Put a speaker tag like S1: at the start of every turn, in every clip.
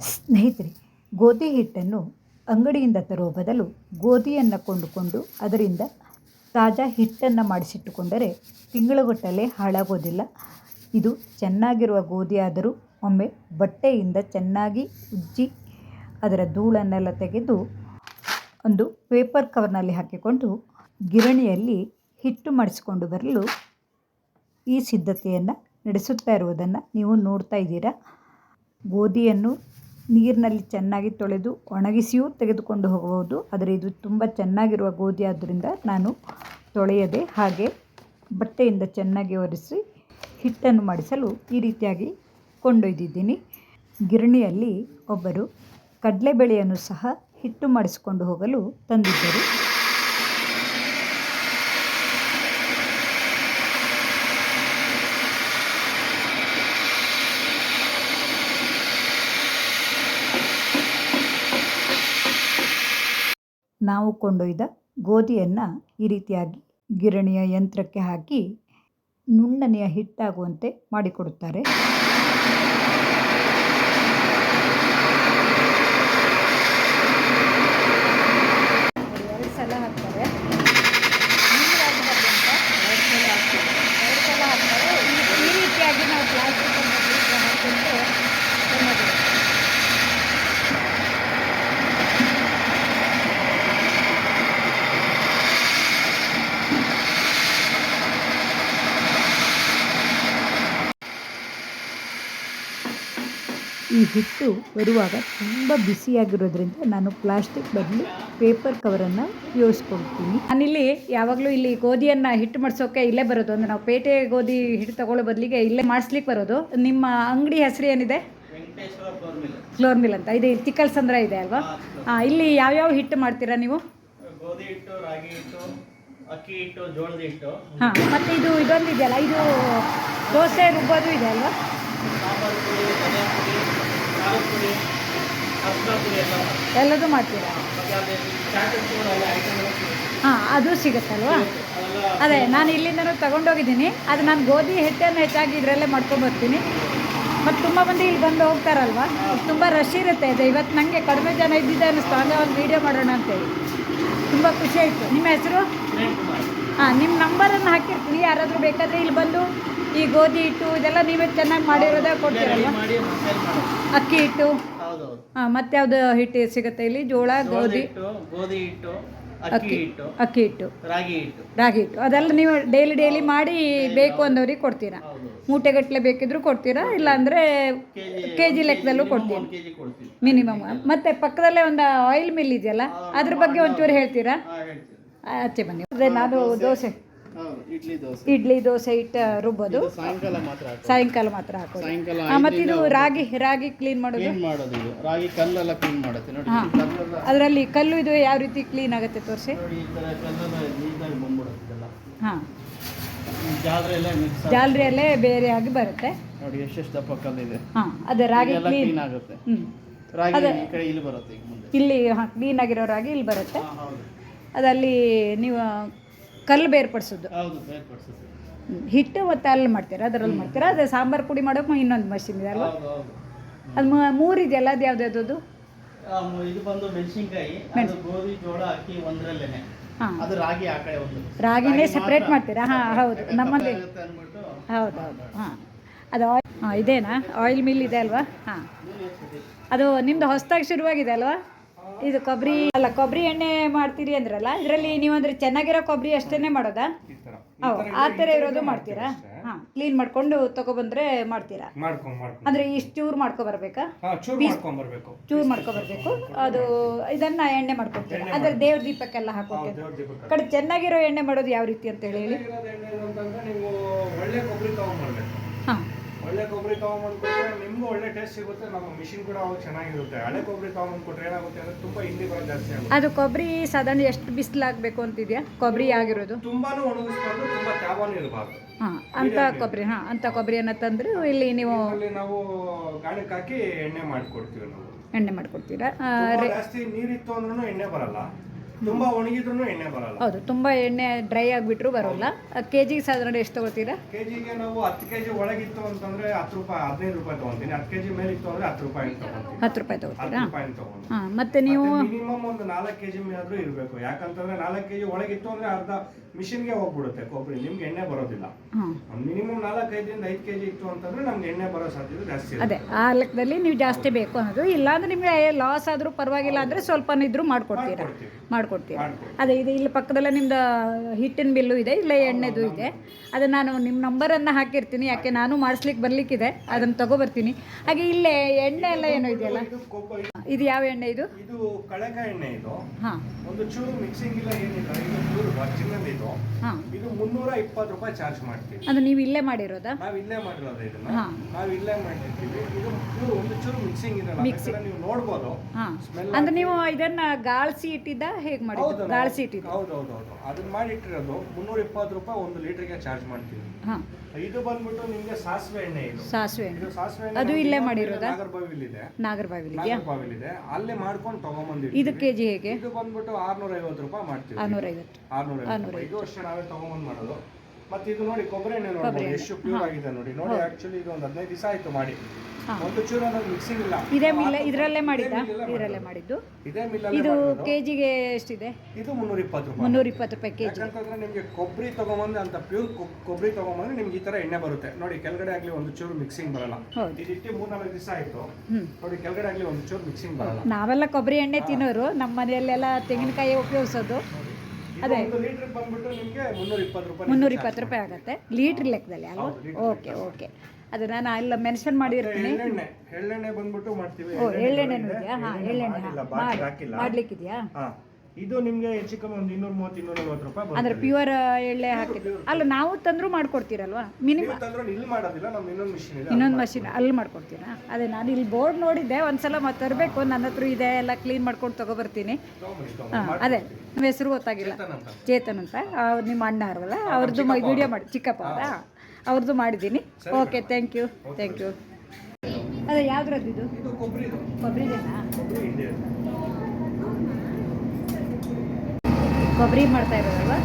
S1: ಸ್ನೇಹಿತರೆ, ಗೋಧಿ ಹಿಟ್ಟನ್ನು ಅಂಗಡಿಯಿಂದ ತರುವ ಬದಲು ಗೋಧಿಯನ್ನು ಕೊಂಡುಕೊಂಡು ಅದರಿಂದ ತಾಜಾ ಹಿಟ್ಟನ್ನು ಮಾಡಿಸಿಟ್ಟುಕೊಂಡರೆ ತಿಂಗಳುಗಟ್ಟಲೆ ಹಾಳಾಗೋದಿಲ್ಲ. ಇದು ಚೆನ್ನಾಗಿರುವ ಗೋಧಿಯಾದರೂ ಒಮ್ಮೆ ಬಟ್ಟೆಯಿಂದ ಚೆನ್ನಾಗಿ ಉಜ್ಜಿ ಅದರ ಧೂಳನ್ನೆಲ್ಲ ತೆಗೆದು ಒಂದು ಪೇಪರ್ ಕವರ್ನಲ್ಲಿ ಹಾಕಿಕೊಂಡು ಗಿರಣಿಯಲ್ಲಿ ಹಿಟ್ಟು ಮಾಡಿಸಿಕೊಂಡು ಬರಲು ಈ ಸಿದ್ಧತೆಯನ್ನು ನಡೆಸುತ್ತಾ ಇರುವುದನ್ನು ನೀವು ನೋಡ್ತಾ ಇದ್ದೀರಾ. ಗೋಧಿಯನ್ನು ನೀರಿನಲ್ಲಿ ಚೆನ್ನಾಗಿ ತೊಳೆದು ಒಣಗಿಸಿಯೂ ತೆಗೆದುಕೊಂಡು ಹೋಗಬಹುದು. ಆದರೆ ಇದು ತುಂಬ ಚೆನ್ನಾಗಿರುವ ಗೋಧಿ ಆದ್ದರಿಂದ ನಾನು ತೊಳೆಯದೆ ಹಾಗೆ ಬಟ್ಟೆಯಿಂದ ಚೆನ್ನಾಗಿ ಒರೆಸಿ ಹಿಟ್ಟನ್ನು ಮಾಡಿಸಲು ಈ ರೀತಿಯಾಗಿ ಕೊಂಡೊಯ್ದಿದ್ದೀನಿ. ಗಿರಣಿಯಲ್ಲಿ ಒಬ್ಬರು ಕಡಲೆಬೇಳೆಯನ್ನು ಸಹ ಹಿಟ್ಟು ಮಾಡಿಸಿಕೊಂಡು ಹೋಗಲು ತಂದಿದ್ದರು. ನಾವು ಕೊಂಡೊಯ್ದ ಗೋಧಿಯನ್ನು ಈ ರೀತಿಯಾಗಿ ಗಿರಣಿಯ ಯಂತ್ರಕ್ಕೆ ಹಾಕಿ ನುಣ್ಣನೆಯ ಹಿಟ್ಟಾಗುವಂತೆ ಮಾಡಿಕೊಡುತ್ತಾರೆ ಎರಡು ಸಲ ಹಾಕ್ತಾರೆ ನುಣ್ಣಗಾಗಬಾರ್ದು ಅಂತ ಎರಡು ಸಲ ಹಾಕ್ತಾರೆ ಎರಡು ಸಲ ಹಾಕ್ತಾರೆ ಈ- ಈ ರೀತಿಯಾಗಿ ನಾವು ಪ್ಲಾಸ್ಟಿಕ್ ಹಾಕಿದ್ರೆ ಚೆನ್ನಾಗಿರುತ್ತೆ ಈ ಹಿಟ್ಟು ಬರುವಾಗ ತುಂಬ ಬಿಸಿಯಾಗಿರೋದ್ರಿಂದ ನಾನು ಪ್ಲಾಸ್ಟಿಕ್ ಬದಲು ಪೇಪರ್ ಕವರನ್ನು ಉಪಯೋಗಿಸ್ಕೊಳ್ತೀನಿ ನಾನಿಲ್ಲಿ ಯಾವಾಗಲೂ ಇಲ್ಲಿ ಗೋಧಿಯನ್ನು ಹಿಟ್ಟು ಮಾಡಿಸೋಕೆ ಇಲ್ಲೇ ಬರೋದು. ಅಂದರೆ ನಾವು ಪೇಟೆ ಗೋಧಿ ಹಿಟ್ಟು ತಗೊಳ್ಳೋ ಬದಲಿಗೆ ಇಲ್ಲೇ ಮಾಡಿಸ್ಲಿಕ್ಕೆ ಬರೋದು. ನಿಮ್ಮ ಅಂಗಡಿ ಹೆಸರು ಏನಿದೆ?
S2: ಫ್ಲೋರ್ ಮಿಲ್
S1: ಅಂತ. ಇದೆ ತಿಕ್ಕಲ್ ಸಂದ್ರ ಇದೆ ಅಲ್ವಾ? ಹಾಂ ಇಲ್ಲಿ ಯಾವ್ಯಾವ ಹಿಟ್ಟು ಮಾಡ್ತೀರಾ ನೀವು?
S2: ಗೋಧಿ ಹಿಟ್ಟು ರಾಗಿ ಹಿಟ್ಟು ಅಕ್ಕಿ ಹಿಟ್ಟು ಜೋಳದ ಹಿಟ್ಟು.
S1: ಹಾಂ ಮತ್ತು ಇದು ಇದೊಂದು ಇದೆಯಲ್ಲ ಇದು ದೋಸೆ ರುಬ್ಬೋದು ಇದೆ ಅಲ್ವಾ
S2: ಸಾಂಬಾರು ಪುಡಿ ಧನಿಯಾ ಪುಡಿ ಖಾರದ ಪುಡಿ ಅರ್ಶಿನ ಪುಡಿ ಎಲ್ಲ ಮಾಡ್ತೀವಿ.
S1: ಎಲ್ಲದೂ ಮಾಡ್ತೀರಾ. ಹಾಂ, ಅದು ಸಿಗುತ್ತಲ್ವಾ? ಅದೇ, ನಾನು ಇಲ್ಲಿಂದನೂ ತಗೊಂಡೋಗಿದ್ದೀನಿ. ಅದು ನಾನು ಗೋಧಿ ಹಿಟ್ಟನ್ನು ಹೆಚ್ಚಾಗಿ ಇದರಲ್ಲೇ ಮಾಡ್ಕೊಂಬರ್ತೀನಿ ಮತ್ತು ತುಂಬ ಮಂದಿ ಇಲ್ಲಿ ಬಂದು ಹೋಗ್ತಾರಲ್ವಾ? ತುಂಬ ರಶ್ ಇರುತ್ತೆ ಇದೆ ಇವತ್ತು ನನಗೆ ಕಡಿಮೆ ಜನ ಇದ್ದಿದ್ದೆ ಅನ್ನಿಸ್ತು ಹಂಗೆ ಒಂದು ವೀಡಿಯೋ ಮಾಡೋಣ ಅಂತೇಳಿ. ತುಂಬ ಖುಷಿ ಆಯಿತು. ನಿಮ್ಮ ಹೆಸರು? ಹಾಂ ನಿಮ್ಮ ನಂಬರನ್ನು ಹಾಕಿರ್ತೀನಿ. ಯಾರಾದರೂ ಬೇಕಾದರೆ ಇಲ್ಲಿ ಬಂದು ಈ ಗೋಧಿ ಹಿಟ್ಟು ಇದೆಲ್ಲ ನೀವೇ ಚೆನ್ನಾಗಿ ಮಾಡಿರೋದೇ ಕೊಡ್ತೀರಲ್ವಾ? ಅಕ್ಕಿ ಹಿಟ್ಟು. ಹಾಂ ಮತ್ತು ಯಾವುದು ಹಿಟ್ಟು ಸಿಗುತ್ತೆ ಇಲ್ಲಿ? ಜೋಳ ಗೋಧಿ.
S2: ಗೋಧಿ ಹಿಟ್ಟು ಅಕ್ಕಿ ಹಿಟ್ಟು
S1: ಅಕ್ಕಿ ಹಿಟ್ಟು.
S2: ರಾಗಿ ಹಿಟ್ಟು.
S1: ರಾಗಿ ಹಿಟ್ಟು. ಅದೆಲ್ಲ ನೀವು ಡೈಲಿ ಡೈಲಿ ಮಾಡಿ ಬೇಕು ಅಂದವ್ರಿಗೆ ಕೊಡ್ತೀರಾ? ಮೂಟೆಗಟ್ಟಲೆ ಬೇಕಿದ್ರು ಕೊಡ್ತೀರಾ? ಇಲ್ಲಾಂದರೆ
S2: ಅಂದ್ರೆ
S1: ಕೆ ಜಿ ಲೆಕ್ಕದಲ್ಲೂ ಕೊಡ್ತೀರಾ? ಮಿನಿಮಮ್ ಮತ್ತೆ ಪಕ್ಕದಲ್ಲೇ ಒಂದು ಆಯಿಲ್ ಮಿಲ್ ಇದೆಯಲ್ಲ? ಅದ್ರ ಬಗ್ಗೆ ಒಂಚೂರು ಹೇಳ್ತೀರಾ? ಆಚೆ ಬನ್ನಿ. ಅದೇ ನಾನು ದೋಸೆ.
S2: ಇಡ್ಲಿ ದೋಸೆ.
S1: ಇಟ್ಟು ರುಬ್ಬೋದು.
S2: ಸಾಯಂಕಾಲ ಮಾತ್ರ.
S1: ಸಾಯಂಕಾಲ ಮಾತ್ರ ಹಾಕೋದು. ಮತ್ತೆ ಇದು ರಾಗಿ ರಾಗಿ ಕ್ಲೀನ್ ಮಾಡೋದು?
S2: ಮಾಡೋದು ಇದು. ರಾಗಿ ಕಲ್ಲೆಲ್ಲ ಕ್ಲೀನ್ ಮಾಡುತ್ತೆ. ನೋಡಿ.
S1: ಅದರಲ್ಲಿ ಕಲ್ಲು ಇದು ಯಾವ ರೀತಿ ಕ್ಲೀನ್ ಆಗುತ್ತೆ ತೋರಿಸಿ? ಹಾಂ.
S2: ಜಾಲ್ರಿಯಲ್ಲೇ ಬೇರೆ
S1: ಆಗಿ ಬೇರೆಯಾಗಿ ಬರುತ್ತೆ.
S2: ನೋಡಿ ಎಷ್ಟೆಷ್ಟು ದಪ್ಪ ಕಲ್ಲಿದೆ.
S1: ಹಾಂ ಅದೇ ರಾಗಿ ಕ್ಲೀನ್
S2: ಆಗುತ್ತೆ. ಇಲ್ಲಿ ಬರುತ್ತೆ
S1: ಇಲ್ಲಿ ಕ್ಲೀನ್ ಆಗಿರೋ ರಾಗಿ ಇಲ್ಲಿ ಬರುತ್ತೆ. ಅದಲ್ಲಿ ನೀವು ಕಲ್ಲು ಬೇರ್ಪಡಿಸೋದು. ಹಿಟ್ಟು ಮತ್ತು ಅಲ್ಲಿ ಮಾಡ್ತೀರಾ ಅದರಲ್ಲಿ ಮಾಡ್ತೀರಾ? ಅದೇ ಸಾಂಬಾರು ಪುಡಿ ಮಾಡೋಕೆ ಇನ್ನೊಂದು ಮಷಿನ್ ಇದೆ ಅಲ್ವಾ? ಅದು ಮೂರಿದೆಯಲ್ಲ ಮೂರು ಇದೆಯಲ್ಲ ಅದು ಯಾವ್ದು
S2: ಇದು ಬಂದು ಮೆಣಸಿನ್ಕಾಯಿ ಗೋಧಿ ಜೋಳ ಅಕ್ಕಿ ಒಂದರಲ್ಲೇನೆ.
S1: ಹಾಂ.
S2: ಅದು ರಾಗಿ ಆ ಕಡೆ ಒಂದು.
S1: ರಾಗಿನೇ
S2: ರಾಗಿ
S1: ಸಪ್ರೇಟ್ ಮಾಡ್ತೀರಾ? ಹಾಂ ಹೌದು. ನಮ್ಮಲ್ಲಿ ಹೌದು ಹೌದು. ಹಾಂ. ಅದು ಆಯಿಲ್ ಹಾಂ ಇದೇನಾ? ಆಯಿಲ್ ಮಿಲ್ ಇದೆ ಅಲ್ವಾ? ಹಾಂ. ಅದು ನಿಮ್ದು ಹೊಸದಾಗಿ ಶುರುವಾಗಿದೆ ಅಲ್ವಾ? ಇದು ಕೊಬ್ಬರಿ ಅಲ್ಲ ಕೊಬ್ಬರಿ ಎಣ್ಣೆ ಮಾಡ್ತೀರಿ ಅಂದ್ರಲ್ಲ ಇದರಲ್ಲಿ ನೀವು ಅಂದ್ರೆ ಚೆನ್ನಾಗಿರೋ ಕೊಬ್ಬರಿ ಅಷ್ಟೇ ಮಾಡೋದಾ? ಆ ಥರ ಇರೋದು ಮಾಡ್ತೀರಾ? ಹಾಂ ಕ್ಲೀನ್ ಮಾಡ್ಕೊಂಡು ತಗೊಬಂದ್ರೆ ಮಾಡ್ತೀರಾ? ಅಂದ್ರೆ ಇಷ್ಟು ಚೂರು ಮಾಡ್ಕೊ
S3: ಬರ್ಬೇಕಾ? ಚೂರು ಮಾಡ್ಕೊ
S1: ಬರ್ಬೇಕು. ಮಾಡ್ಕೊಬರ್ಬೇಕು ಅದು ಇದನ್ನ ಎಣ್ಣೆ ಮಾಡ್ಕೊತೀರಾ? ಅಂದ್ರೆ ದೇವ್ರ ದೀಪಕ್ಕೆಲ್ಲ ಹಾಕೋತೀರ ಕಡೆ ಚೆನ್ನಾಗಿರೋ ಎಣ್ಣೆ ಮಾಡೋದು ಯಾವ ರೀತಿ ಅಂತ ಹೇಳಿ ಹೇಳಿ
S3: ಇರೋದ್ ಎಣ್ಣೆ ಅಂತಂದ್ರೆ ನೀವು ಒಳ್ಳೆ ಕೊಬ್ಬರಿ ತಗೊಂಬರ್ಬೇಕು
S1: ಹಾಂ
S3: ಒಳ್ಳೆ ಕೊಬ್ಬರಿ ತಗೊಂಬಂದ್ಕೊಟ್ರೆ ನಿಮಗೂ ಒಳ್ಳೆ ಟೇಸ್ಟ್ ಸಿಗುತ್ತೆ ನಮ್ಮ ಮಿಷಿನ್ ಕೂಡ ಅವಾಗ ಚೆನ್ನಾಗಿರುತ್ತೆ. ಹಳೆ ಕೊಬ್ಬರಿ ತಗೊಂಬಂದ್ಕೊಟ್ರೆ ಏನಾಗುತ್ತೆ ಅಂದ್ರೆ ತುಂಬಾ ಹಿಂಡಿ ಬರೋದು ಜಾಸ್ತಿ ಆಗುತ್ತೆ.
S1: ಅದು ಕೊಬ್ಬರಿ ಸಾಧಾರಣ ಎಷ್ಟು ಬಿಸಿಲಾಗಬೇಕು ಅಂತಿದೆಯಾ? ಕೊಬ್ಬರಿ ಆಗಿರೋದು?
S3: ತುಂಬಾನು ಒಣಗಿಸ್ಕೊಂಡು ತುಂಬಾ ತ್ಯಾವಾನು ಇರಬಾರ್ದು.
S1: ಹಾಂ ಅಂಥ ಕೊಬ್ಬರಿ ಹಾಂ ಅಂಥ ಕೊಬ್ಬರಿಯನ್ನು ತಂದ್ರೆ ಇಲ್ಲಿ ನೀವು
S3: ಅಲ್ಲಿ ನಾವು ಗಾಣಕ್ಕೆ ಹಾಕಿ ಎಣ್ಣೆ ಮಾಡ್ಕೊಡ್ತೀವಿ ನಾವು.
S1: ಎಣ್ಣೆ ಮಾಡ್ಕೊಡ್ತೀರಾ?
S3: ಜಾಸ್ತಿ ನೀರಿತ್ತು ಅಂದ್ರೂ ಎಣ್ಣೆ ಬರಲ್ಲ. ತುಂಬಾ ಒಣಗಿದ್ರು ಎಣ್ಣೆ ಬರಲ್ಲ.
S1: ಹೌದು ತುಂಬ ಎಣ್ಣೆ ಡ್ರೈ ಆಗಿಬಿಟ್ರು ಬರೋಲ್ಲ. ಕೆ ಜಿಗೆ ಸಾಧಾರಣ ಎಷ್ಟು ತಗೋತೀರಾ?
S3: ಕೆಜಿಗೆ ನಾವು ಹತ್ತು ಕೆಜಿ ಒಳಗಿತ್ತು ಅಂತಂದ್ರೆ ಹತ್ತು ರೂಪಾಯಿ ಹದಿನೈದು ರೂಪಾಯಿ ತಗೊಂತೀನಿ. ಹತ್ತು ಕೆಜಿ ಮೇಲೆ ಇತ್ತು ಅಂದ್ರೆ ಹತ್ತು ರೂಪಾಯಿ ತಗೊಂತೀನಿ.
S1: ಹತ್ತು ರೂಪಾಯಿ
S3: ತಗೋತೀರಾ?
S1: ತೊಗೊಳ್ತೀರಾ
S3: ರೂಪಾಯಿ ತಗೊಂಡು
S1: ಹಾಂ ಮತ್ತು ನೀವು
S3: ಮಿನಿಮಮ್ ಒಂದು ನಾಲ್ಕು ಕೆಜಿ ಆದ್ರೂ ಇರಬೇಕು. ಯಾಕಂತಂದ್ರೆ ನಾಲ್ಕು ಕೆಜಿ ಒಳಗಿತ್ತು ಅಂದ್ರೆ ಅರ್ಧ ಮಿಷಿನ್ಗೆ ಹೋಗ್ಬಿಡುತ್ತೆ ಕೊಬ್ಬರಿ. ನಿಮ್ಗೆ ಎಣ್ಣೆ ಬರೋದಿಲ್ಲ. ಮಿನಿಮಮ್ ನಾಲ್ಕು ಐದರಿಂದ ಐದು ಕೆಜಿ ಇತ್ತು ಅಂತಂದ್ರೆ ನಮ್ಗೆ ಎಣ್ಣೆ ಬರೋ ಸಾಧ್ಯತೆ ಜಾಸ್ತಿ
S1: ಅದೇ ಆ ಲೆಕ್ಕದಲ್ಲಿ ನೀವು ಜಾಸ್ತಿ ಬೇಕು ಅನ್ನೋದು. ಇಲ್ಲಾಂದ್ರೆ ನಿಮಗೆ ಲಾಸ್ ಆದರೂ ಪರವಾಗಿಲ್ಲ ಅಂದರೆ ಸ್ವಲ್ಪನಿದ್ರೂ ಮಾಡ್ಕೊಡ್ತೀರಾ?
S3: ಮಾಡ್ಕೊಡ್ತೀವಿ.
S1: ಮಾಡ್ಕೊಡ್ತೀರಾ. ಅದೇ ಇದು ಇಲ್ಲಿ ಪಕ್ಕದಲ್ಲೇ ನಿಮ್ದು ಹಿಟ್ಟಿನ ಬಿಲ್ಲು ಇದೆ ಇಲ್ಲ ಎಣ್ಣೆದು ಇದೆ. ಅದು ನಾನು ನಿಮ್ಮ ನಂಬರನ್ನು ಹಾಕಿರ್ತೀನಿ ಯಾಕೆ ನಾನು ಮಾಡಿಸ್ಲಿಕ್ಕೆ ಬರ್ಲಿಕ್ಕಿದೆ ಅದನ್ನು ತಗೊಬರ್ತೀನಿ ಹಾಗೆ ಇಲ್ಲೇ ಎಣ್ಣೆ ಎಲ್ಲ ಏನೋ ಇದೆಯಲ್ಲ?
S3: ಇದು
S1: ಯಾವ ಎಣ್ಣೆ ಇದು?
S3: ಇದು ಕಳೆಕಾಯಿ ಎಣ್ಣೆ ಇದು.
S1: ಹಾಂ.
S3: ಒಂದು ಚೂರು ಮಿಕ್ಸಿಂಗ್ ಇಲ್ಲ ಏನಿಲ್ಲ ಇದು ಪ್ಯೂರ್ ಒರಿಜಿನಲ್ ಇದು.
S1: ಹಾಂ.
S3: ಇದು ಮುನ್ನೂರ ಇಪ್ಪತ್ತು ರೂಪಾಯಿ ಚಾರ್ಜ್ ಮಾಡ್ತೀವಿ.
S1: ಅದು ನೀವು ಇಲ್ಲೇ ಮಾಡಿರೋದಾ?
S3: ನಾವು ಇಲ್ಲೇ ಮಾಡಿರೋದು ಇದನ್ನ. ನಾವು ಇಲ್ಲೇ ಮಾಡಿರ್ತೀವಿ ಇದು ಪ್ಯೂರ್ ಒಂದು ಚೂರು ಮಿಕ್ಸಿಂಗ್ ಇರಲ್ಲ ಮಿಕ್ಸಿಂಗ್ ನೀವು ನೋಡ್ಬೋದು.
S1: ಹಾಂ. ಅಂದ್ರೆ ನೀವು ಇದನ್ನ ಗಾಳಿಸಿ ಇಟ್ಟಿದ್ದ ಹೇಗೆ? ಮಾಡಿದ್ದು
S3: ಹೌದು
S1: ಗಾಳಿಸಿ ಇಟ್ಟಿದ್ದು
S3: ಹೌದು ಹೌದು ಹೌದು. ಅದನ್ನ ಮಾಡಿಟ್ಟಿರೋದು ಮುನ್ನೂರ ಇಪ್ಪತ್ತು ರೂಪಾಯಿ ಒಂದು ಲೀಟರ್ಗೆ ಚಾರ್ಜ್ ಮಾಡ್ತೀವಿ.
S1: ಹಾಂ.
S3: ಇದು ಬಂದ್ಬಿಟ್ಟು ನಿಮ್ಗೆ ಸಾಸಿವೆ ಎಣ್ಣೆ ಇದು.
S1: ಸಾಸಿವೆ ಎಣ್ಣೆ.
S3: ಇದು ಸಾಸಿವೆ ಎಣ್ಣೆ
S1: ಅದು ಇಲ್ಲೇ ಮಾಡಿರೋದು?
S3: ನಾಗರಬಾವಿಲ್ ಇದೆ
S1: ನಾಗರಬಾವಿಲಿ ಇದೆ
S3: ನಾಗರಬಾವಿಲ್ ಇದೆ ಅಲ್ಲೇ ಮಾಡ್ಕೊಂಡು ತಗೊಂಬಂದಿದ್ದೀವಿ
S1: ಇದು ಕೆ ಜಿ ಹೇಗೆ?
S3: ಇದು ಬಂದ್ಬಿಟ್ಟು ಆರ್ನೂರ ಐವತ್ತು ರೂಪಾಯಿ ಮಾಡ್ತೀವಿ.
S1: ಆರ್ನೂರೈವತ್ತು.
S3: ಆರ್ನೂರ ಐವತ್ತು ರೂಪಾಯಿ. ಇದು ವರ್ಷ ನಾವೇ ತಗೊಂಬಂದ್ ಮಾಡೋದು. ಮತ್ತೆ ಇದು ನೋಡಿ ಕೊಬ್ಬರಿ ಎಣ್ಣೆ ನೋಡಿ ಎಷ್ಟು ಪ್ಯೂರ್ ಆಗಿದೆ ನೋಡಿ. ನೋಡಿ ಆಕ್ಚುಲಿ ಇದು ಒಂದು ಹದಿನೈದು ದಿವಸ ಆಯ್ತು ಮಾಡಿ. ಒಂದು ಚೂರು ಅನ್ನೋದು ಮಿಕ್ಸಿಂಗ್ ಇಲ್ಲ.
S1: ಇದೇ ಮಿಲ್ಲ ಇದರಲ್ಲೇ ಮಾಡಿದ್ದ? ಇದರಲ್ಲೇ ಮಾಡಿದ್ದು.
S3: ಇದೇ ಮಿಲ್ಲ
S1: ಇದು ಕೆ ಜಿಗೆ ಎಷ್ಟಿದೆ?
S3: ಇದು ಮುನ್ನೂರ ಇಪ್ಪತ್ತು ರೂಪಾಯಿ.
S1: ಮುನ್ನೂರ ಇಪ್ಪತ್ತು ರೂಪಾಯಿ ಕೆಜಿ.
S3: ಯಾಕಂತಂದ್ರೆ ನಿಮಗೆ ಕೊಬ್ಬರಿ ತಗೊಂಬಂದು ಅಂತ ಪ್ಯೂರ್ ಕೊಬ್ಬರಿ ತಗೊಂಬಂದ್ರೆ ನಿಮ್ಗೆ ಈ ತರ ಎಣ್ಣೆ ಬರುತ್ತೆ. ನೋಡಿ ಕೆಳಗಡೆ ಆಗ್ಲಿ ಒಂದು ಚೂರು ಮಿಕ್ಸಿಂಗ್ ಬರಲ್ಲ. ಇದಿಟ್ಟು ಮೂರ್ನಾಲ್ಕು ದಿವಸ ಆಯ್ತು. ನೋಡಿ ಕೆಳಗಡೆ ಆಗ್ಲಿ ಒಂದು ಚೂರು ಮಿಕ್ಸಿಂಗ್ ಬರಲ್ಲ.
S1: ನಾವೆಲ್ಲ ಕೊಬ್ಬರಿ ಎಣ್ಣೆ ತಿನ್ನೋರು. ನಮ್ಮ ಮನೆಯಲ್ಲೆಲ್ಲ ತೆಂಗಿನಕಾಯಿ ಉಪಯೋಗಿಸೋದು.
S3: ನಿಮಗೆ ಮುನ್ನೂರ ಇಪ್ಪತ್ತು ರೂಪಾಯಿ
S1: ಆಗುತ್ತೆ. ಲೀಟ್ರ್ ಲೆಕ್ಕದಲ್ಲಿ ಅಲ್ವಾ? Okay okay. ಅದು ನಾನು ಎಲ್ಲ ಮೆನ್ಷನ್ ಮಾಡಿರ್ತೀನಿ.
S3: ಎಳ್ಳೆಣ್ಣೆ ಎಳ್ಳೆಣ್ಣೆ ಬಂದ್ಬಿಟ್ಟು ಮಾಡ್ತೀವಿ.
S1: ಓ ಎಳ್ಳೆಣ್ಣೆನೂ
S3: ಇದೆ.
S1: ಇದೆಯಾ ಹಾಂ
S3: ಎಳ್ಳೆಣ್ಣೆ
S1: ಎಳ್ಳೆಣ್ಣೆ ಮಾಡ್ಲಿಕ್ಕಿದೆಯಾ?
S3: ಇದು ನಿಮಗೆ ಹೆಚ್ಚು ಕಮ್ಮಿ ಒಂದು ಇನ್ನೂರ ಮೂವತ್ತು ಇನ್ನೂರ ನಲ್ವತ್ತು ರೂಪಾಯಿ
S1: ಅಂದ್ರೆ ಪ್ಯೂರ್ ಎಳ್ಳೆ ಹಾಕಿದ್ರೆ ಅಲ್ಲ ನಾವು ತಂದ್ರು ಮಾಡ್ಕೊಡ್ತೀರಲ್ವಾ? ಮಿನಿಮಮ್
S3: ನೀವು ತಂದ್ರೆ ಇಲ್ಲಿ ಮಾಡೋದಿಲ್ಲ ನಮ್ಮ ಇನ್ನೊಂದು ಮಿಷಿನ್ ಇದೆ
S1: ಇನ್ನೊಂದು ಮಷಿನ್ ಅಲ್ಲಿ ಮಾಡ್ಕೊಡ್ತೀರಾ? ಅದೇ ನಾನು ಇಲ್ಲಿ ಬೋರ್ಡ್ ನೋಡಿದ್ದೆ ಒಂದ್ಸಲ ಮತ್ತೆ ತರಬೇಕು ನನ್ನ ಹತ್ರ ಇದೆ ಎಲ್ಲ ಕ್ಲೀನ್ ಮಾಡ್ಕೊಂಡು ತಗೋಬರ್ತೀನಿ.
S3: ತಗೊಂಬನ್ನಿ,
S1: ಹಾಂ
S3: ತಗೊಂಬನ್ನಿ.
S1: ಅದೇ ನಿಮ್ಮ ಹೆಸರು ಗೊತ್ತಾಗಿಲ್ಲ.
S3: ಚೇತನ್ ಅಂತ.
S1: ಚೇತನ್ ಅಂತ? ಅವ್ರು ನಿಮ್ಮ ಅಣ್ಣ ಅವರಲ್ಲ ಅವ್ರದ್ದು ವಿಡಿಯೋ ಮಾಡಿ ಚಿಕ್ಕಪ್ಪ ಅವರಾ? ಅವ್ರದ್ದು ಮಾಡಿದ್ದೀನಿ. Okay thank you thank you ಅದೇ ಯಾವ್ದ್ರದ್ದು ಇದು?
S3: ಇದು ಕೊಬ್ಬರಿ ಇದು
S1: ಕೊಬ್ಬರಿದೇನಾ
S3: ಕೊಬ್ಬರಿ ಹಿಂಡಿ
S1: ಕೊಬ್ಬರಿ ಮಾಡ್ತಾ ಇರೋದಲ್ವಾ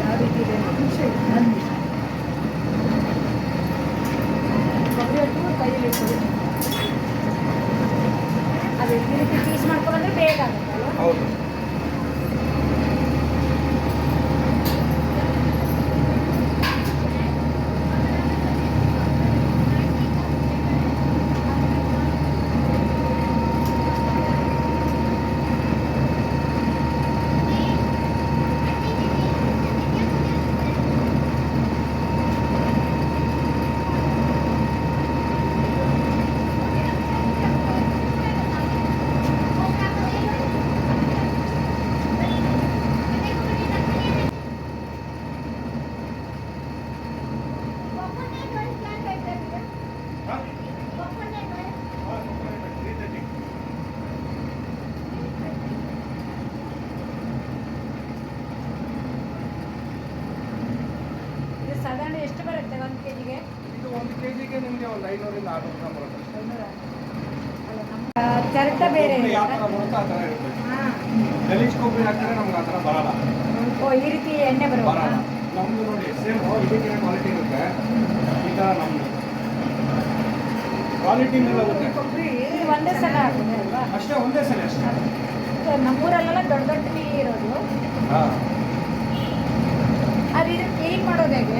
S1: ಯಾವ ರೀತಿ ಇದೆ. ಕೊಬ್ಬರಿ ಒಟ್ಟು ಕೈಯಲ್ಲಿ. ಅದು ಈ ರೀತಿ ಪೀಸ್ ಮಾಡ್ಕೊಂಡ್ಬಂದ್ರೆ ಬೇಗ ಆಗುತ್ತೆ
S3: ಹೌದು ಹಾ? ಹಾ, ಕೊಬ್ಬರಿ ಇದೆ, 330.
S1: ಇದು ಸಾಧಾರಣ ಎಷ್ಟು ಬರುತ್ತೆ ಒಂದು ಕೆ ಜಿಗೆ
S3: ಇದು ಒಂದು ಕೆಜಿಗೆ ನಿಮಗೆ ಒಂದು ಐನೂರಿಂದ ಆರ್ನೂರು ರೂಪಾಯಿ ಬರುತ್ತೆ.
S1: ಚರಟ ಬೇರೆ
S3: ಕೊಬ್ಬರಿ ಯಾವ
S1: ಇರುತ್ತಾ?
S3: ಥರ ಬರುತ್ತೋ ಆ ಥರ ಇರುತ್ತೆ. ಗಲೀಜ್ ಕೊಬ್ಬರಿ ಹಾಕಿದ್ರೆ ನಮ್ಗೆ ಆ ಥರ ಬರಲ್ಲ.
S1: ಓ ಈ ರೀತಿ ಎಣ್ಣೆ
S3: ಬರಲ್ಲ. ನಮ್ದು ನೋಡಿ ಸೇಮ್ ಇದಕ್ಕೆ ಕ್ವಾಲಿಟಿ ಇರುತ್ತೆ. ಈ ಥರ ನಮ್ದು. ಕ್ವಾಲಿಟಿ ಮೇಲೆ
S1: ಒಂದೇ ಸಲ ಆಗುತ್ತೆ ಅಲ್ವಾ
S3: ಅಷ್ಟೇ ಒಂದೇ ಸಲ ಅಷ್ಟೇ.
S1: ನಮ್ಮೂರಲ್ಲೆಲ್ಲ ದೊಡ್ಡ ದೊಡ್ಡ ಇರೋದು.
S3: ಹಾಂ
S1: ಅದು ಇದು ಕ್ಲೀನ್ ಮಾಡೋದು ಹೇಗೆ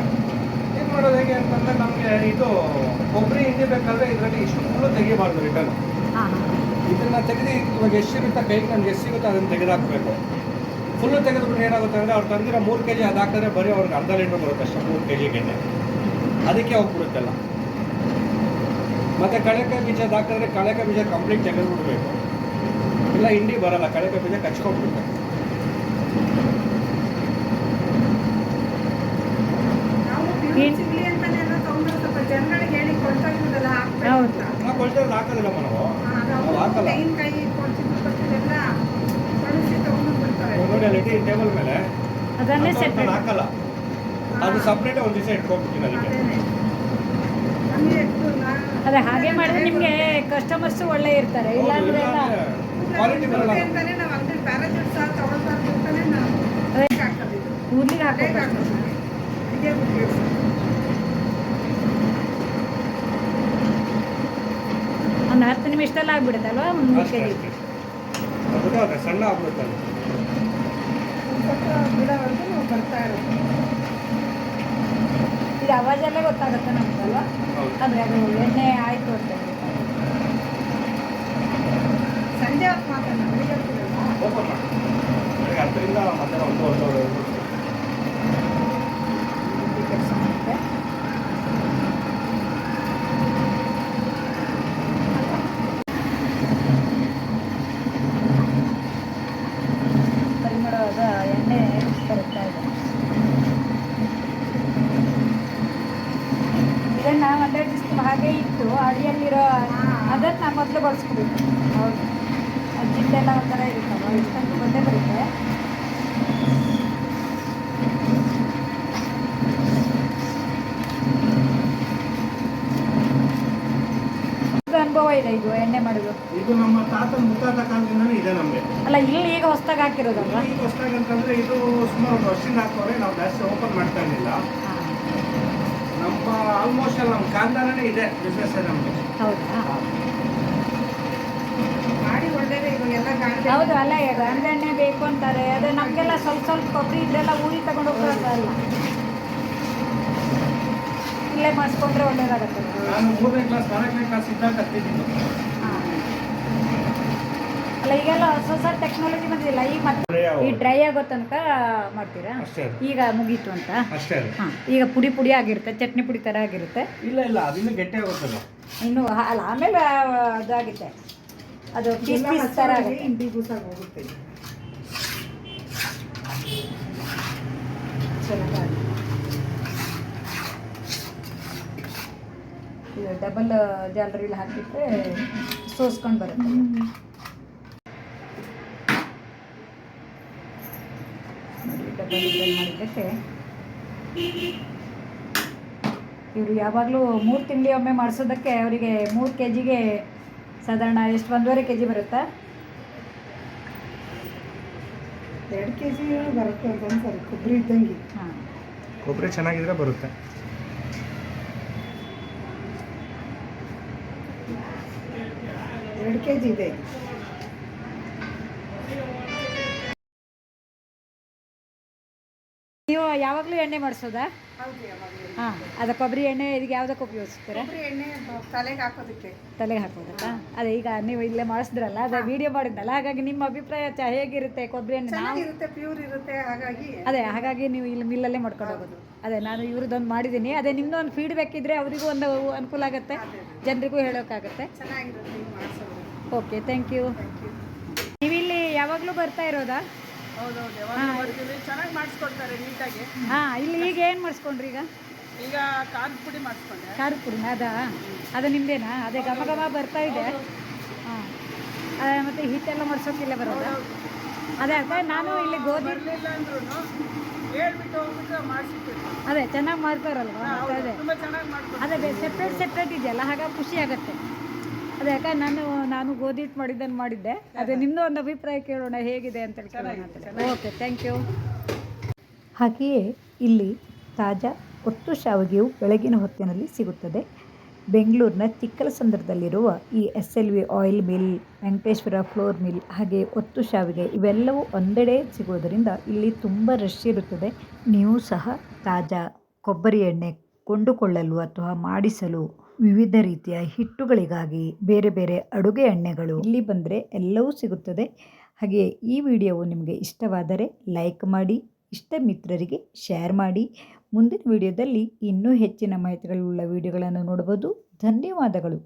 S3: ಏನು ಮಾಡೋದು ಹೇಗೆ ಅಂತಂದ್ರೆ ನಮಗೆ ಇದು ಕೊಬ್ಬರಿ ಹಿಂಡಿ ಬೇಕಾದ್ರೆ ಇದರಲ್ಲಿ ಇಷ್ಟು ಫುಲ್ ತೆಗಿಬಾರ್ದು ರಿಟರ್ನ್ ಇದನ್ನ ತೆಗೆದು ಇವಾಗ ಎಷ್ಟಿರುತ್ತೆ ಕೈಗೆ ನಮ್ಗೆ ಎಷ್ಟು ಸಿಗುತ್ತೋ ಅದನ್ನು ತೆಗೆದಾಕಬೇಕು. ಫುಲ್ಲು ತೆಗೆದುಬಿಟ್ಟು ಏನಾಗುತ್ತೆ ಅಂದರೆ ಅವ್ರು ತಂದಿರೋ ಮೂರು ಕೆ ಜಿ ಅದು ಹಾಕಿದ್ರೆ ಬರೀ ಅವ್ರಿಗೆ ಅರ್ಧ ಲೀಟ್ರ್ ಬರುತ್ತೆ ಅಷ್ಟೇ ಮೂರು ಕೆ ಜಿಗೆ ಅದಕ್ಕೆ ಹೋಗ್ಬಿಡುತ್ತಲ್ಲ. ಮತ್ತು ಕಳೆಕ ಬೀಜ ಹಾಕಿದ್ರೆ ಕಳೆಕ ಬೀಜ ಕಂಪ್ಲೀಟ್ ತೆಗೆದುಬಿಡ್ಬೇಕು. ಇಲ್ಲ ಹಿಂಡಿ ಬರಲ್ಲ ಕಳೆಕ ಬೀಜ ಕಚ್ಕೊಂಡ್ಬಿಡುತ್ತೆ
S4: ನಾವು
S1: ಏನ್-
S4: ಸಿಗ್ಲಿ ಅಂತಾನೆ ಎಲ್ಲ ತಗೊಂಡು ಸ್ವಲ್ಪ ಜನಗಳಿಗೆ ಹೇಳಿ ಕೊಡ್ತಾ ಇರೋದಲ್ಲ ಹಾಕ್ಬೇಕು
S3: ಕೊಳ್ತೇವೆ ಹಾಕೋದಿಲ್ಲಮ್ಮ ನಾವು ಹಾಕಲ್ಲ. ನೋಡಿ ಅಲ್ಲಿ ಟೇಬಲ್ ಮೇಲೆ.
S1: ಅದನ್ನೇ ಸೆಪರೇಟ್
S3: ಹಾಕಲ್ಲ. ಅದು ಸಪ್ರೇಟ್ ಒಂದು ದಿವಸ ಇಟ್ಕೊಂಡ್ಬಿಡ್ತೀನಿ ಅದಕ್ಕೆ.
S1: ಅದೇ ಹಾಗೆ ಮಾಡಿದ್ರೆ ನಿಮಗೆ ಕಸ್ಟಮರ್ಸ್ ಒಳ್ಳೆ ಇರ್ತಾರೆ. ಇಲ್ಲಾಂದ್ರೆ
S3: ಕ್ವಾಲಿಟಿ ಬರಲ್ಲ.
S4: ಅಂತಾನೆ ನಾವು ಅಂಗಡಿ ಪ್ಯಾರಾಚೂಟ್ ಸಹ ತಗೊಳ್ಬಾರ್ದು ಅಂತಾನೆ ನಾವು
S1: ಅದೇ
S4: ಹಾಕೋದು ಇದು.
S1: ಕೂದಲಿಗೆ
S4: ತಲೆಗೆ
S1: ಹಾಕೋಬೇಕು
S4: ಹಾಕೋದು. ಹೀಗೆ ಉಪಯೋಗಿಸೋದು.
S1: ಒಂದು ಹತ್ತು ನಿಮಿಷದಲ್ಲಿ ಆಗ್ಬಿಡುತ್ತಲ್ವಾ? ಒಂದು ಮೂರು ಕೆ ಜಿ
S3: ಸಣ್ಣ ಆಗ್ಬಿಡುತ್ತಲ್ಲ
S1: ಈಗ ಅವಾಜಲ್ಲೇ ಗೊತ್ತಾಗುತ್ತೆ ನಮ್ಗಲ್ವ? ಆದರೆ ಅದು ಎಣ್ಣೆ ಆಯಿತು ಅಂತ.
S4: ಸಂಜೆ ಹೊತ್ತು
S3: ಮಾತಾಡೋಣ ಮಧ್ಯಾಹ್ನ ಒಂದು ಒಂದೂವರೆ
S1: ಈ ಕೆಲಸ ಮಾಡುತ್ತೆ ಪರಿಮಳವಾದ ಎಣ್ಣೆ ಬರುತ್ತಾ ಇದೆ ಇದನ್ನ ಒಂದೆರಡು ದಿವಸ ಹಾಗೆ ಇಟ್ಟು ಅಡಿಯಲ್ಲಿರೋ ಅದನ್ನು ಮೊದಲು ಬಳಸ್ಕೊಬೇಕು ಹೌದು. ಅದು ಜಿಡ್ಡೆಲ್ಲ ಒಂಥರ ಇರುತ್ತಲ್ಲ ಇಷ್ಟೊಂದು ಬಂದೇ ಬರುತ್ತೆ. ಅನುಭವ ಇದೆ ಇದು ಎಣ್ಣೆ ಮಾಡೋದು.
S3: ಇದು ನಮ್ಮ ತಾತನ ಮುತ್ತಾತ ಕಾಲದಿಂದನೂ ಇದೆ ನಮಗೆ.
S1: ಅಲ್ಲ ಇಲ್ಲಿ ಈಗ ಹೊಸ್ದಾಗಿ ಹಾಕಿರೋದಲ್ಲ
S3: ಈಗ ಹೊಸದಾಗಿ ಅಂತಂದ್ರೆ ಇದು ಸುಮಾರು ಒಂದು ವರ್ಷದಿಂದ ಹಾಕೋರೆ ನಾವು ಜಾಸ್ತಿ ಓಪನ್ ಮಾಡ್ತಾ ಇರಲಿಲ್ಲ. ನಮ್ಮ ಆಲ್ಮೋಸ್ಟ್ ನಮ್ಮ ಕಾಂತಾರನೇ ಇದೆ ಬಿಸ್ನೆಸ್ ನಮಗೆ.
S1: ಹೌದಾ?
S4: ಮಾಡಿ ಒಳ್ಳೇದೇ ಇವಾಗೆಲ್ಲ ಗಾಡಿ
S1: ಹೌದು ಅಲ್ಲ ಈಗ ಗಂಧೆಣ್ಣೆ ಬೇಕು ಅಂತಾರೆ. ಅದೇ ನಮಗೆಲ್ಲ ಸ್ವಲ್ಪ ಸ್ವಲ್ಪ ಕೊಬ್ಬರಿ ಇದೆಲ್ಲ ಊರಿ ತಗೊಂಡು ಹೋಗೋದಲ್ಲ ಇಲ್ಲೇ ಮಾಡಿಸ್ಕೊಂಡ್ರೆ ಒಳ್ಳೇದಾಗುತ್ತೆ.
S3: ನಾನು ಮೂರನೇ ಕ್ಲಾಸ್ ನಾಲ್ಕನೇ ಕ್ಲಾಸ್ ಇದ್ದಾಗ
S1: ಕಲ್ತಿದ್ದೀನಿ. ಅಲ್ಲ ಈಗೆಲ್ಲ ಹೊಸ ಹೊಸ ಟೆಕ್ನಾಲಜಿ ಬಂದಿಲ್ಲ ಈಗ ಮತ್ತೆ ಈ ಡ್ರೈ ಆಗೋ ತನಕ ಮಾಡ್ತೀರಾ?
S3: ಅಷ್ಟೇ ಅದು.
S1: ಈಗ ಮುಗೀತು ಅಂತ?
S3: ಅಷ್ಟೇ ಅದು.
S1: ಹಾಂ ಈಗ ಪುಡಿ ಪುಡಿ ಆಗಿರುತ್ತೆ ಚಟ್ನಿ ಪುಡಿ ಥರ ಆಗಿರುತ್ತೆ.
S3: ಇಲ್ಲ ಇಲ್ಲ ಅದಿನ್ನೂ ಗಟ್ಟಿ ಆಗುತ್ತಲ್ಲ?
S1: ಇನ್ನು ಹ- ಅಲ್ಲ ಆಮೇಲೆ ಅದಾಗುತ್ತೆ. ಅದು ಪೀಸ್ ಪೀಸ್ ಥರ ಆಗುತ್ತೆ.
S4: ಹಿಂದಿ ಬೂಸಾಗಿ ಹೋಗುತ್ತೆ.
S1: ಚೆನ್ನಾಗಿ ಇದು ಡಬಲ್ ಜಾಲರಿಲಿ ಹಾಕಿಟ್ರೆ ಸೋಸ್ಕೊಂಡು ಬರುತ್ತೆ. ಇದ್ರಲ್ಲಿ ಮಾಡಿದ್ದಕ್ಕೆ ಇವರು ಯಾವಾಗಲೂ ಮೂರು ತಿಂಗಳಿಗೊಮ್ಮೆ ಮಾಡಿಸೋದಕ್ಕೆ ಅವರಿಗೆ ಮೂರು ಕೆ ಜಿಗೆ ಸಾಧಾರಣ ಎಷ್ಟು ಒಂದೂವರೆ ಕೆ ಜಿ ಬರುತ್ತಾ?
S4: ಎರಡು ಕೆ ಜಿ ಬರುತ್ತೆ ಸರ್ ಕೊಬ್ಬರಿ ಇದ್ದಂಗೆ.
S1: ಹಾಂ.
S3: ಕೊಬ್ಬರಿ ಚೆನ್ನಾಗಿದ್ರೆ ಬರುತ್ತೆ.
S4: ಎರಡು ಕೆ ಜಿ ಇದೆ.
S1: ನೀವು ಯಾವಾಗಲೂ ಎಣ್ಣೆ ಮಾಡಿಸೋದಾ? ಹಾಂ ಅದು ಕೊಬ್ಬರಿ ಎಣ್ಣೆ ಇದಕ್ಕೆ ಯಾವುದಕ್ಕೆ ಉಪಯೋಗಿಸ್ತೀರಾ?
S4: ಎಣ್ಣೆ ತಲೆಗೆ ಹಾಕೋದಕ್ಕೆ.
S1: ತಲೆಗೆ ಹಾಕೋದಾ ಅದೇ ಈಗ ನೀವು ಇಲ್ಲೇ ಮಾಡಿಸಿದ್ರಲ್ಲ ಅದೇ ವಿಡಿಯೋ ಮಾಡಿದ್ನಲ್ಲ ಹಾಗಾಗಿ ನಿಮ್ಮ ಅಭಿಪ್ರಾಯ ಹೇಗಿರುತ್ತೆ ಕೊಬ್ಬರಿ ಎಣ್ಣೆ?
S4: ಚೆನ್ನಾಗಿರುತ್ತೆ ಪ್ಯೂರ್ ಇರುತ್ತೆ ಹಾಗಾಗಿ
S1: ಅದೇ ಹಾಗಾಗಿ ನೀವು ಇಲ್ಲಿ ಮಿಲ್ಲಲ್ಲೇ ಮಾಡ್ಕೊಂಡು ಹೋಗೋದು. ಅದೇ ನಾನು ಇವ್ರದ್ದೊಂದು ಮಾಡಿದ್ದೀನಿ. ಅದೇ ನಿಮ್ಮದು ಒಂದು ಫೀಡ್ಬ್ಯಾಕ್ ಇದ್ದರೆ ಅವರಿಗೂ ಒಂದು ಅನುಕೂಲ ಆಗುತ್ತೆ. ಜನರಿಗೂ ಹೇಳೋಕ್ಕಾಗುತ್ತೆ
S4: ಚೆನ್ನಾಗಿರುತ್ತೆ
S1: ಓಕೆ ಥ್ಯಾಂಕ್ ಯು ನೀವಿಲ್ಲಿ ಯಾವಾಗಲೂ ಬರ್ತಾ ಇರೋದಾ?
S4: ಚೆನ್ನಾಗಿ ಮಾಡಿಸ್ಕೊಡ್ತಾರೆ ನೀಟಾಗಿ.
S1: ಹಾಂ ಇಲ್ಲಿ ಈಗ ಏನು ಮಾಡಿಸ್ಕೊಂಡ್ರಿ ಈಗ?
S4: ಈಗ ಖಾರದ ಪುಡಿ ಮಾಡಿಸ್ಕೊಂಡೆ.
S1: ಖಾರದ ಪುಡಿ ಅದಾ ಅದು ನಿಮ್ಮದೇನಾ ಅದೇ ಘಮ ಘಮ ಬರ್ತಾ ಇದೆ. ಹಾಂ. ಮತ್ತು ಹಿಟ್ಟೆಲ್ಲ ಮಾಡ್ಸೋಕ್ಕಿಲ್ಲ ಬರೋದಾ? ಅದೇ ಅದೇ ನಾನು ಇಲ್ಲಿ ಗೋಧಿ
S4: ಅಂದ್ರೂ ಹೇಳ್ಬಿಟ್ಟು ಹೋಗ್ಬಿಟ್ಟು ಮಾಡಿಸ್ಬಿಟ್ಟು
S1: ಅದೇ ಚೆನ್ನಾಗಿ ಮಾಡ್ತಾರಲ್ವಾ? ಅದೇ. ಅದೇ ಸೆಪ್ರೇಟ್ ಸೆಪ್ರೇಟ್ ಇದೆಯಲ್ಲ ಹಾಗಾಗಿ ಖುಷಿ ಆಗುತ್ತೆ. ಅದೇ ಯಾಕಂದ್ರೆ ನಾನು ನಾನು ಗೋಧಿ ಹಿಟ್ಟು ಮಾಡಿದ್ದನ್ನು ಮಾಡಿದ್ದೆ. ಅದೇ ನಿಮ್ಮದು ಒಂದು ಅಭಿಪ್ರಾಯ ಕೇಳೋಣ ಹೇಗಿದೆ ಅಂತ ಹೇಳಿ ಓಕೆ ಥ್ಯಾಂಕ್ ಯು ಹಾಗೆಯೇ ಇಲ್ಲಿ ತಾಜಾ ಒತ್ತು ಶಾವಿಗೆಯು ಬೆಳಗಿನ ಹೊತ್ತಿನಲ್ಲಿ ಸಿಗುತ್ತದೆ. ಬೆಂಗಳೂರಿನ ಚಿಕ್ಕಲಸಂದ್ರದಲ್ಲಿರುವ ಈ S L V oil mill Venkateshwara flour mill ಹಾಗೆ ಒತ್ತು ಶಾವಿಗೆ ಇವೆಲ್ಲವೂ ಒಂದೆಡೆ ಸಿಗೋದರಿಂದ ಇಲ್ಲಿ ತುಂಬ ರಶ್ ಇರುತ್ತದೆ. ನೀವು ಸಹ ತಾಜಾ ಕೊಬ್ಬರಿ ಎಣ್ಣೆ ಕೊಂಡುಕೊಳ್ಳಲು ಅಥವಾ ಮಾಡಿಸಲು ವಿವಿಧ ರೀತಿಯ ಹಿಟ್ಟುಗಳಿಗಾಗಿ ಬೇರೆ ಬೇರೆ ಅಡುಗೆ ಎಣ್ಣೆಗಳು ಇಲ್ಲಿ ಬಂದರೆ ಎಲ್ಲವೂ ಸಿಗುತ್ತದೆ. ಹಾಗೆಯೇ ಈ ವಿಡಿಯೋವು ನಿಮಗೆ ಇಷ್ಟವಾದರೆ ಲೈಕ್ ಮಾಡಿ ಇಷ್ಟ ಮಿತ್ರರಿಗೆ ಶೇರ್ ಮಾಡಿ. ಮುಂದಿನ ವಿಡಿಯೋದಲ್ಲಿ ಇನ್ನೂ ಹೆಚ್ಚಿನ ಮಾಹಿತಿಗಳುಳ್ಳ ವಿಡಿಯೋಗಳನ್ನು ನೋಡ್ಬೋದು ಧನ್ಯವಾದಗಳು.